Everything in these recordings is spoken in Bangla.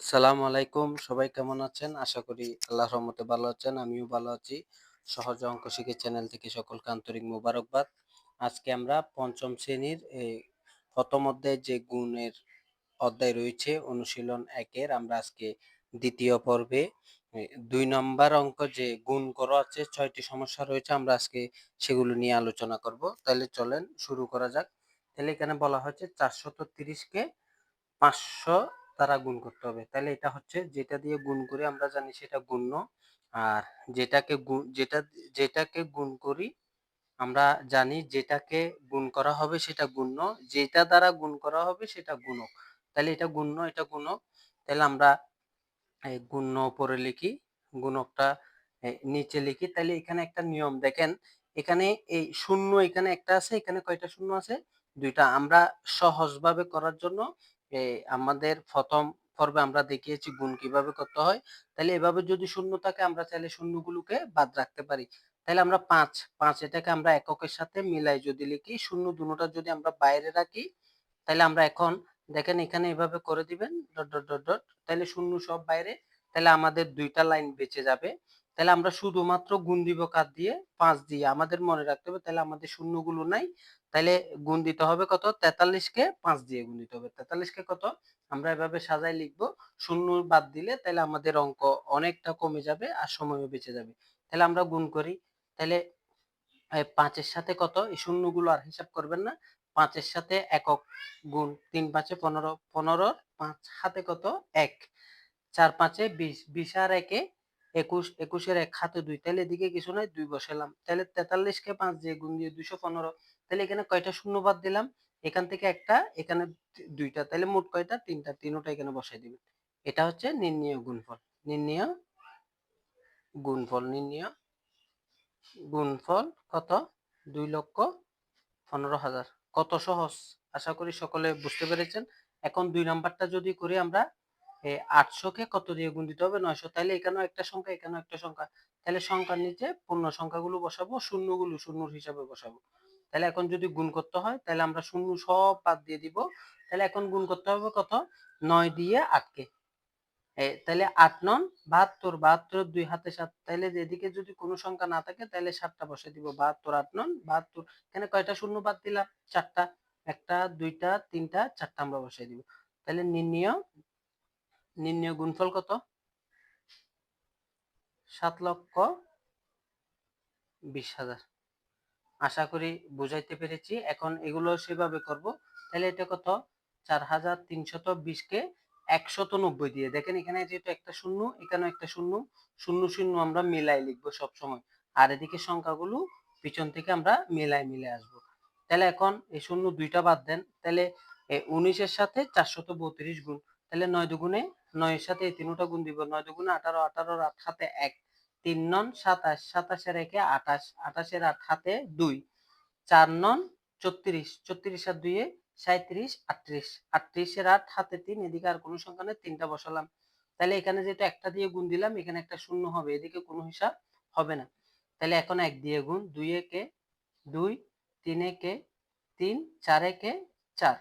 সালাম আলাইকুম, সবাই কেমন আছেন? আশা করি আল্লাহ রহমতে ভালো আছেন, আমিও ভালো আছি। সহজ অঙ্ক শিখে চ্যানেল থেকে সকলকে আন্তরিক মোবারকবাদ। আজকে আমরা পঞ্চম শ্রেণির প্রথম অধ্যায়ে যে গুণের অধ্যায় রয়েছে, অনুশীলন একের, আমরা আজকে দ্বিতীয় পর্বে দুই নম্বর অঙ্ক যে গুণ করা আছে, ছয়টি সমস্যা রয়েছে, আমরা আজকে সেগুলো নিয়ে আলোচনা করব। তাহলে চলেন শুরু করা যাক। তাহলে এখানে বলা হচ্ছে চারশত তিরিশকে পাঁচশো দ্বারা গুণ করতে হবে। তাহলে এটা হচ্ছে যেটা দিয়ে গুণ করি আমরা জানি সেটা গুণ্য। আর যেটাকে যেটা, যেটাকে গুণ করি আমরা জানি যেটাকে গুণ করা হবে সেটা গুণ্য। যেটা দ্বারা গুণ করা হবে সেটা গুণক। তাহলে এটা গুণ্য, এটা গুণক। তাহলে আমরা গুণ্য উপরে লিখি, গুণকটা নিচে লিখি। তাহলে এখানে একটা নিয়ম, দেখেন এখানে এই শূন্য এখানে একটা আছে, এখানে কয়টা শূন্য আছে? দুইটা। আমরা সহজভাবে করার জন্য আমাদের প্রথম পর্বে আমরা দেখিয়েছি গুণ কীভাবে করতে হয়। তাহলে এভাবে যদি শূন্য থাকে, আমরা চাইলে শূন্যগুলোকে বাদ রাখতে পারি। তাহলে আমরা পাঁচ পাঁচ এটাকে আমরা এককের সাথে মিলাই যদি লিখি, শূন্য দুটোটা যদি আমরা বাইরে রাখি তাহলে আমরা এখন দেখেন এখানে এভাবে করে দিবেন, ডট ডট ডট ডট তাহলে শূন্য সব বাইরে তাহলে আমাদের দুইটা লাইন বেঁচে যাবে। তাহলে আমরা শুধুমাত্র গুণ দিব কার দিয়ে? পাঁচ দিয়ে। আমাদের মনে রাখতে হবে তাহলে আমাদের শূন্যগুলো নাই। তাহলে গুণ দিতে হবে কত? তেতাল্লিশকে পাঁচ দিয়ে গুণ দিতে হবে। তেতাল্লিশকে কত? আমরা এভাবে সাজাই লিখব। শূন্য বাদ দিলে তাহলে আমাদের অঙ্ক অনেকটা কমে যাবে আর সময়ও বেঁচে যাবে। তাহলে আমরা গুণ করি। তাহলে পাঁচের সাথে কত? এই শূন্যগুলো আর হিসাব করবেন না। পাঁচের সাথে একক গুণ তিন পাঁচে পনেরো পনেরো পাঁচ হাতে কত? এক। চার পাঁচে বিশ বিশ আর একে একুশ, একুশের এক হাতে দুই। তাহলে এদিকে কিছু নয় দুই বসালাম। তাহলে তেতাল্লিশকে পাঁচ দিয়ে গুণ দিয়ে দুইশো পনেরো। তাহলে এখানে কয়টা শূন্য বাদ দিলাম? এখান থেকে একটা, এখানে দুইটা, তাহলে মোট কয়টা? তিনটা, তিনোটা এখানে বসাই দিবেন। এটা হচ্ছে নির্ণয় গুণফল। নির্ণয় গুণফল নির্ণয় গুণফল কত? দুই লক্ষ পনেরো হাজার। কত সহজ? আশা করি সকলে বুঝতে পেরেছেন। এখন দুই নাম্বারটা যদি করি আমরা আটশোকে কত দিয়ে গুণ দিতে হবে? নয়শো। তাহলে এখানেও একটা সংখ্যা, এখানেও একটা সংখ্যা। তাহলে সংখ্যার নিচে পূর্ণ সংখ্যাগুলো বসাবো, শূন্যগুলো শূন্যর হিসাবে বসাবো। তাহলে এখন যদি গুণ করতে হয়, তাহলে আমরা শূন্য সব বাদ দিয়ে দিব। তাহলে এখন গুণ করতে হবে কত? নয় দিয়ে আটকে। তাহলে আট নন, বাহাত্তর বাহাত্তর দুই হাতে সাত। তাহলে এদিকে যদি কোনো সংখ্যা না থাকে, তাহলে সাতটা বসে দিব। বাহাত্তর আট নন, বাহাত্তর। এখানে কয়টা শূন্য বাদ দিলাম? চারটা। একটা, দুইটা, তিনটা, চারটা আমরা বসাই দিব। তাহলে নির্ণয় নির্ণয় গুণফল কত? সাত লক্ষ বিশ হাজার। আশা করি বুঝাইতে পেরেছি। এখন এগুলো সেভাবে করব। তাহলে এটা কত? চার হাজার তিনশত বিশকে একশত নব্বই দিয়ে। দেখেন এখানে যেহেতু একটা শূন্য এখানে একটা শূন্য। শূন্য শূন্য আমরা মিলাই লিখব সব সময় আর এদিকে সংখ্যাগুলো পিছন থেকে আমরা মিলাই মিলে আসব। তাহলে এখন এই শূন্য দুইটা বাদ দেন। তাহলে উনিশের সাথে চারশত বত্রিশ গুণ। তাহলে নয় দুগুণে নয়ের সাথে এই তিনটা গুণ দিব। নয় দুগুণে আঠারো আট হাতে এক। তিন নন সাতাশ সাতাশের একে আঠাশ, আঠাশের আট হাতে দুই, চার নন চত্রিশ চত্রিশ আর দুইয়ে সাঁত্রিশ আটত্রিশ, আটত্রিশের আট হাতে তিন, এদিকে আর কোনো সংখ্যা নেই, তিনটা বসালাম। তাহলে এখানে যেহেতু একটা দিয়ে গুণ দিলাম, এখানে একটা শূন্য হবে, এদিকে কোনো হিসাব হবে না। তাহলে এখন এক দিয়ে গুণ, দুই একে দুই, তিন একে তিন, চার একে চার।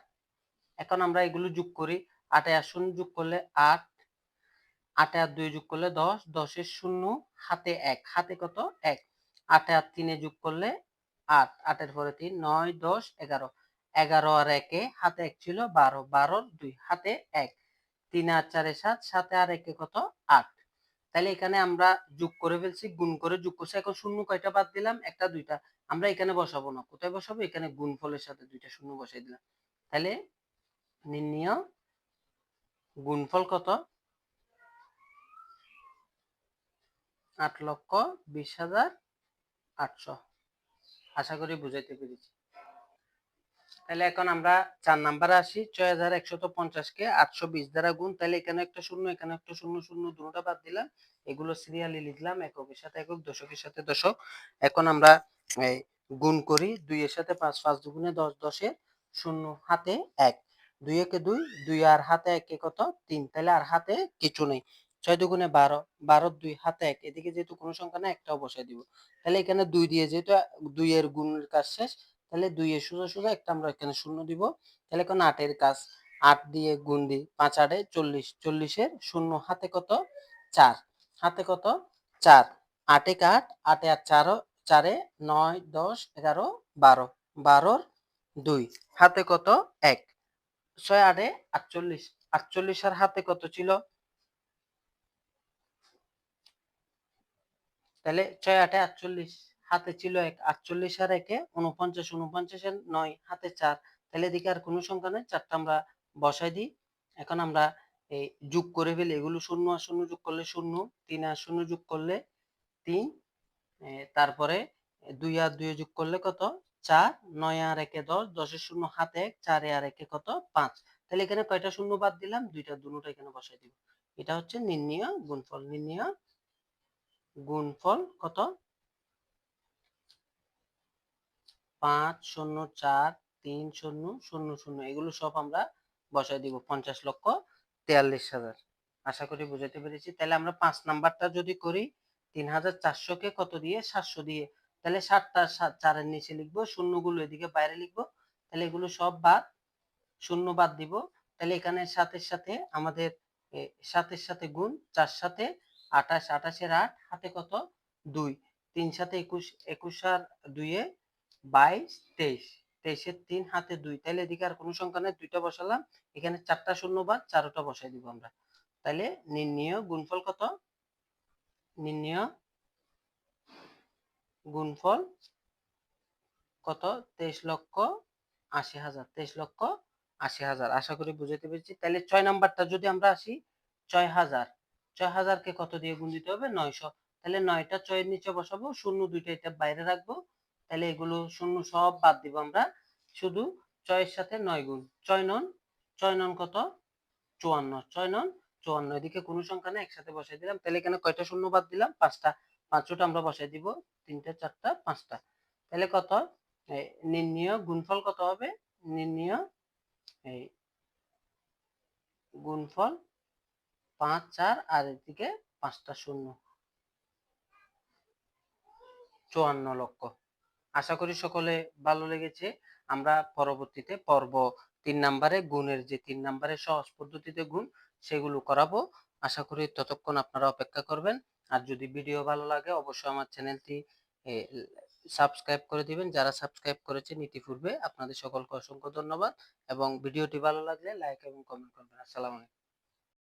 এখন আমরা এগুলো যোগ করি, আটে আর শূন্য যোগ করলে আট আটে আর দুই যোগ করলে দশ দশের শূন্য হাতে এক হাতে কত? এক। আটে আর তিনে যোগ করলে আট, আটের পরে তিন, নয়, দশ, এগারো। এগারো আর একে হাতে এক ছিল বারো, বারোর দুই হাতে এক। তিন আর চারে সাত, সাতে আর একে কত? আট। তাহলে এখানে আমরা যোগ করে ফেলছি, গুণ করে যোগ করছি। এখন শূন্য কয়টা বাদ দিলাম? একটা, দুইটা। আমরা এখানে বসাবো না। কোথায় বসাবো? এখানে গুণফলের সাথে দুইটা শূন্য বসাই দিলাম। তাহলে নির্ণয়, গুণফল কত? আট লক্ষ বিশ হাজার আটশো। আশা করি বুঝাইতে পেরেছি। তাহলে এখন আমরা চার নাম্বারে আসি। ছয় হাজার একশত পঞ্চাশকে আটশো বিশ দ্বারা গুণ। তাহলে এখানে একটা শূন্য, এখানে একটা শূন্য শূন্য দুটোটা বাদ দিলাম। এগুলো সিরিয়ালি লিখলাম, এককের সাথে একক, দশকের সাথে দশক। এখন আমরা গুণ করি। দুই এর সাথে পাঁচ পাঁচ দুগুণে দশ, দশে শূন্য, হাতে এক। দুই একে দুই দুই আর হাতে একে কত তিন। তাহলে আর হাতে কিছু নেই। ছয় দুগুণে বারো বারো দুই হাতে এক, এদিকে যেহেতু কোনো সংখ্যা না একটাও বসাই দিব। তাহলে এখানে দুই দিয়ে যেহেতু দুই এর গুণের কাজ শেষ, তাহলে দুই এর সোজা সোজা একটা আমরা এখানে শূন্য দিব। তাহলে এখন আটের কাজ, আট দিয়ে গুণ দিই পাঁচ আটে চল্লিশ চল্লিশের শূন্য হাতে কত? চার, হাতে কত? চার, আটে আট আটে আট চারো, চারে নয়, দশ, এগারো, বারো, বারোর দুই, হাতে কত? এক, ছয় আটে আটচল্লিশ আটচল্লিশের হাতে কত ছিল? তাহলে ছয় আটে আটচল্লিশ, হাতে ছিল এক, আটচল্লিশ আর একে উনপঞ্চাশ উনপঞ্চাশের নয়, হাতে চার। তাহলে এদিকে আর কোনো সংখ্যা নেই, চারটা আমরা বসাই দিই। এখন আমরা এই যোগ করে ফেলি, এগুলো শূন্য আর শূন্য যোগ করলে শূন্য, তিন আর শূন্য যোগ করলে তিন তারপরে দুই আর দুই যোগ করলে কত? চার, নয় আর একে দশ দশের শূন্য হাতে এক, চারে আর একে কত? পাঁচ। তাহলে এখানে কয়টা শূন্য বাদ দিলাম? দুইটা দুটোটা এখানে বসাই দিব। এটা হচ্ছে নির্ণয়, গুণফল নির্ণয়। গুণফল কত? পাঁচ শূন্য চার, তিন শূন্য শূন্য শূন্য, এগুলো সব আমরা বসাই দিব পঞ্চাশ লক্ষ তেয়াল্লিশ হাজার। আশা করি বুঝাতে পেরেছি। তাহলে আমরা পাঁচ নাম্বারটা যদি করি, তিন হাজার চারশোকে কত দিয়ে? সাতশো দিয়ে। তাহলে সাতটা সাত- চারের নিচে লিখব, শূন্যগুলো এদিকে বাইরে লিখব। তাহলে এগুলো সব বাদ, শূন্য বাদ দিব। তাহলে এখানে সাতের সাথে আমাদের সাতের সাথে গুণ, চার সাথে আঠাশ, আঠাশের আট, হাতে কত? দুই। তিন সাথে একুশ একুশ আর দুইয়ে বাইশ, তেইশ। তেইশের তিন, হাতে দুই। তাহলে এদিকে আর কোনো সংখ্যা নেই, দুইটা বসালাম। এখানে চারটা শূন্য বাদ, চারোটা বসাই দিব আমরা। তাহলে নির্ণয় গুণফল কত? নির্ণয় গুণফল কত? তেইশ লক্ষ আশি হাজার। তেইশ লক্ষ আশি হাজার। আশা করি বুঝাতে পেরেছি। তাহলে ছয় নাম্বারটা যদি আমরা আসি, ছয় হাজার। ছয় হাজারকে কত দিয়ে গুণ দিতে হবে? নয়শো। তাহলে নয়টা ছয়ের নিচে বসাবো, শূন্য দুইটা এটা বাইরে রাখব। তাহলে এগুলো শূন্য সব বাদ দিব আমরা। শুধু ছয়ের সাথে নয় গুণ। ছয় নন ছয় নন কত? চুয়ান্ন। ছয় নন, চুয়ান্ন। এদিকে কোনো সংখ্যা নেই, একসাথে বসাই দিলাম। তাহলে এখানে কয়টা শূন্য বাদ দিলাম? পাঁচটা। পাঁচটা আমরা বসাই দিব। তিনটা, চারটা, পাঁচটা। তাহলে কত? নির্ণয় গুণফল কত হবে? নির্ণয়, এই, গুণফল পাঁচ চার আর এদিকে পাঁচটা শূন্য। চুয়ান্ন লক্ষ। আশা করি সকলে ভালো লেগেছে। আমরা পরবর্তীতে পর্ব তিন নাম্বারে, গুণের যে তিন নাম্বারে সহজ পদ্ধতিতে গুণ, সেগুলো করাবো। আশা করি ততক্ষণ আপনারা অপেক্ষা করবেন। আর যদি ভিডিও ভালো লাগে, অবশ্যই আমার চ্যানেলটি সাবস্ক্রাইব করে দিবেন। যারা সাবস্ক্রাইব করেছেন, ইতিপূর্বে আপনাদের সকলকে অসংখ্য ধন্যবাদ। এবং ভিডিওটি ভালো লাগলে লাইক এবং কমেন্ট করবেন। আসসালামু আলাইকুম।